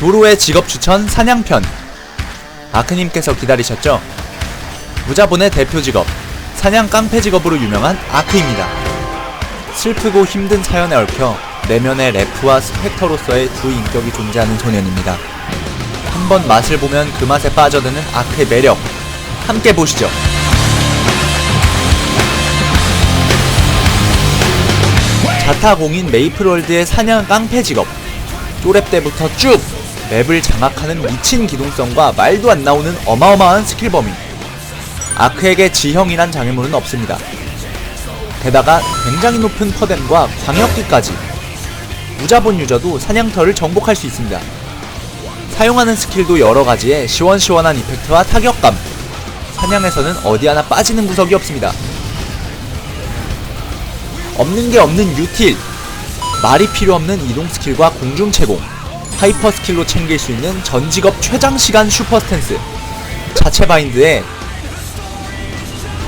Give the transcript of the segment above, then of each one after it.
도로의 직업 추천 사냥편 아크님께서 기다리셨죠? 무자본의 대표 직업 사냥 깡패 직업으로 유명한 아크입니다. 슬프고 힘든 사연에 얽혀 내면의 래프와 스펙터로서의 두 인격이 존재하는 소년입니다. 한번 맛을 보면 그 맛에 빠져드는 아크의 매력 함께 보시죠. 자타공인 메이플월드의 사냥 깡패 직업 쪼랩 때부터 쭉 맵을 장악하는 미친 기동성과 말도 안 나오는 어마어마한 스킬 범위. 아크에게 지형이란 장애물은 없습니다. 게다가 굉장히 높은 퍼뎀과 광역기까지. 무자본 유저도 사냥터를 정복할 수 있습니다. 사용하는 스킬도 여러 가지의 시원시원한 이펙트와 타격감. 사냥에서는 어디 하나 빠지는 구석이 없습니다. 없는 게 없는 유틸. 말이 필요 없는 이동 스킬과 공중 채공 하이퍼 스킬로 챙길 수 있는 전 직업 최장 시간 슈퍼 스탠스 자체 바인드에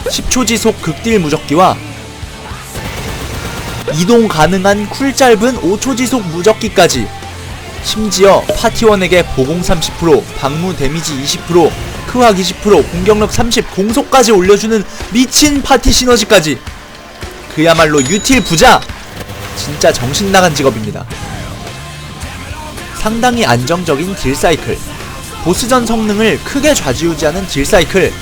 10초 지속 극딜 무적기와 이동 가능한 쿨 짧은 5초 지속 무적기까지 심지어 파티원에게 보공 30%, 방무 데미지 20%, 크악 20%, 공격력 30, 공속까지 올려주는 미친 파티 시너지까지 그야말로 유틸 부자! 진짜 정신 나간 직업입니다. 상당히 안정적인 딜 사이클. 보스전 성능을 크게 좌지우지하는 딜 사이클.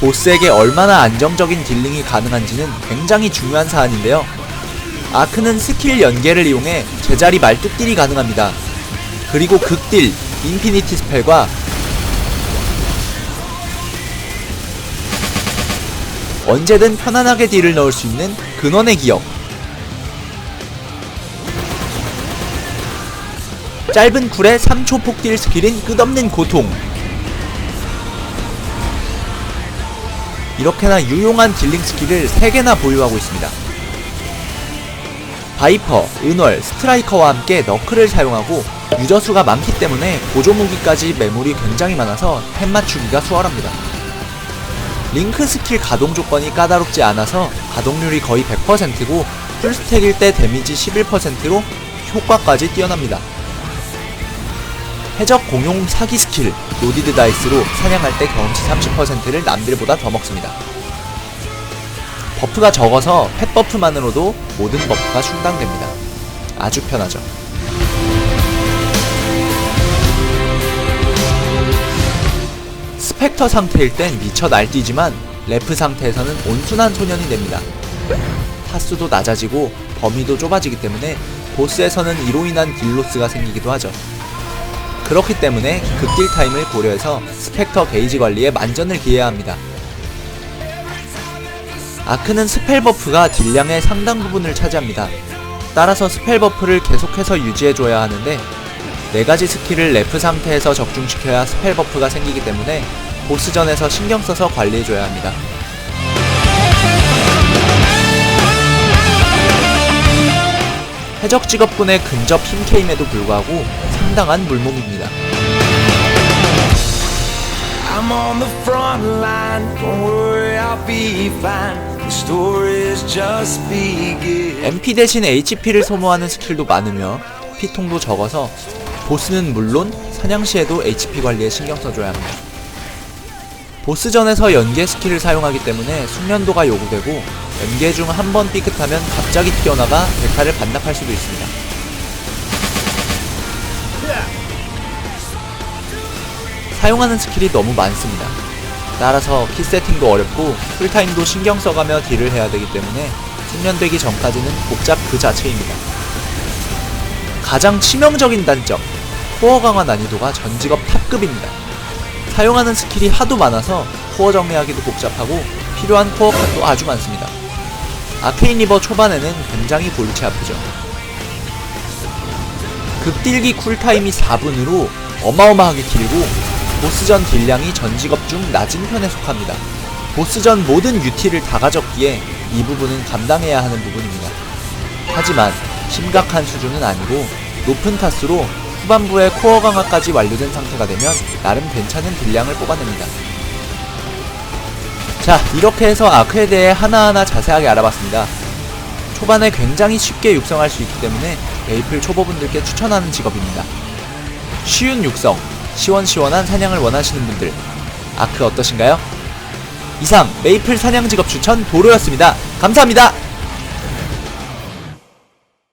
보스에게 얼마나 안정적인 딜링이 가능한지는 굉장히 중요한 사안인데요. 아크는 스킬 연계를 이용해 제자리 말뚝딜이 가능합니다. 그리고 극딜, 인피니티 스펠과 언제든 편안하게 딜을 넣을 수 있는 근원의 기억. 짧은 쿨의 3초 폭딜 스킬인 끝없는 고통. 이렇게나 유용한 딜링 스킬을 3개나 보유하고 있습니다. 바이퍼, 은월, 스트라이커와 함께 너클을 사용하고 유저 수가 많기 때문에 보조 무기까지 매물이 굉장히 많아서 템 맞추기가 수월합니다. 링크 스킬 가동 조건이 까다롭지 않아서 가동률이 거의 100%고 풀스택일 때 데미지 11%로 효과까지 뛰어납니다. 해적 공용 사기 스킬 노디드 다이스로 사냥할 때 경험치 30%를 남들보다 더 먹습니다. 버프가 적어서 펫 버프만으로도 모든 버프가 충당됩니다. 아주 편하죠. 스펙터 상태일 땐 미쳐 날뛰지만 래프 상태에서는 온순한 소년이 됩니다. 타수도 낮아지고 범위도 좁아지기 때문에 보스에서는 이로 인한 딜로스가 생기기도 하죠. 그렇기 때문에 극딜 타임을 고려해서 스펙터 게이지 관리에 만전을 기해야 합니다. 아크는 스펠 버프가 딜량의 상당 부분을 차지합니다. 따라서 스펠 버프를 계속해서 유지해줘야 하는데 4가지 스킬을 래프 상태에서 적중시켜야 스펠 버프가 생기기 때문에 보스전에서 신경 써서 관리해줘야 합니다. 해적 직업군의 근접 힘케임에도 불구하고 상당한 물몸입니다. I'm on the front line, don't worry, I'll be fine. The story is just beginning. MP 대신 HP를 소모하는 스킬도 많으며 피통도 적어서 보스는 물론 사냥 시에도 HP 관리에 신경 써줘야 합니다. 보스전에서 연계 스킬을 사용하기 때문에 숙련도가 요구되고 연계 중 한 번 삐끗하면 갑자기 튀어나가 데카를 반납할 수도 있습니다. 사용하는 스킬이 너무 많습니다. 따라서 키 세팅도 어렵고 풀타임도 신경 써가며 딜을 해야 되기 때문에 숙련되기 전까지는 복잡 그 자체입니다. 가장 치명적인 단점, 코어 강화 난이도가 전 직업 탑급입니다. 사용하는 스킬이 하도 많아서 코어 정리하기도 복잡하고 필요한 코어 컷도 아주 많습니다. 아케인 리버 초반에는 굉장히 골치 아프죠. 극딜기 쿨타임이 4분으로 어마어마하게 길고 보스전 딜량이 전 직업 중 낮은 편에 속합니다. 보스전 모든 유티를 다 가졌기에 이 부분은 감당해야 하는 부분입니다. 하지만 심각한 수준은 아니고 높은 타수로 후반부에 코어 강화까지 완료된 상태가 되면 나름 괜찮은 딜량을 뽑아냅니다. 자, 이렇게 해서 아크에 대해 하나하나 자세하게 알아봤습니다. 초반에 굉장히 쉽게 육성할 수 있기 때문에 메이플 초보분들께 추천하는 직업입니다. 쉬운 육성, 시원시원한 사냥을 원하시는 분들 아크 어떠신가요? 이상 메이플 사냥 직업 추천 도로였습니다. 감사합니다.